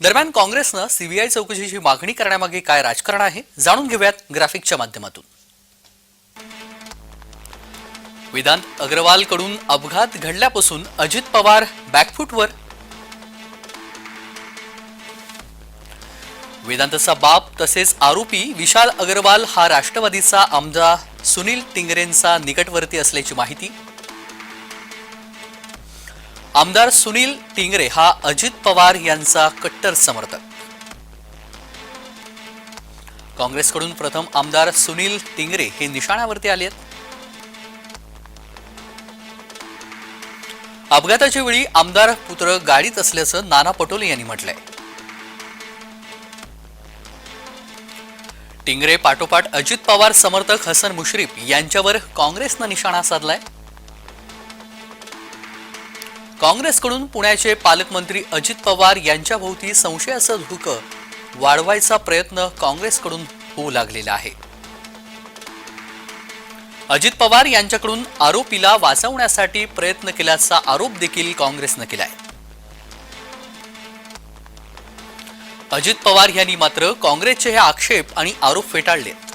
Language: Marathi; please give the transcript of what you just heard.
दरम्यान काँग्रेसनं सीबीआय चौकशीची मागणी करण्यामागे काय राजकारण आहे जाणून घेऊयात ग्राफिकच्या माध्यमातून. वेदांत अग्रवालकडून अपघात घडल्यापासून अजित पवार बॅकफूटवर. वेदांतचा बाप तसेच आरोपी विशाल अग्रवाल हा राष्ट्रवादीचा आमदार सुनील टिंगरेंचा निकटवर्ती असल्याची माहिती. आमदार सुनील टिंगरे हा अजित पवार यांचा कट्टर समर्थक. काँग्रेसकडून प्रथम आमदार सुनील टिंगरे हे निशाण्यावरती आले आहेत. अपघाताच्या वेळी आमदार पुत्र गाडीत असल्याचं नाना पटोले यांनी म्हटलंय. टिंगरे पाठोपाठ अजित पवार समर्थक हसन मुश्रीफ यांच्यावर काँग्रेसनं निशाणा साधलाय. काँग्रेसकडून पुण्याचे पालकमंत्री अजित पवार यांच्या भोवती संशयाचं धुकं वाढवायचा प्रयत्न काँग्रेसकडून होऊ लागलेला आहे. अजित पवार यांच्याकडून आरोपीला वाचवण्यासाठी प्रयत्न केल्याचा आरोप देखील काँग्रेसनं केलाय. अजित पवार यांनी मात्र काँग्रेसचे हे आक्षेप आणि आरोप फेटाळलेत.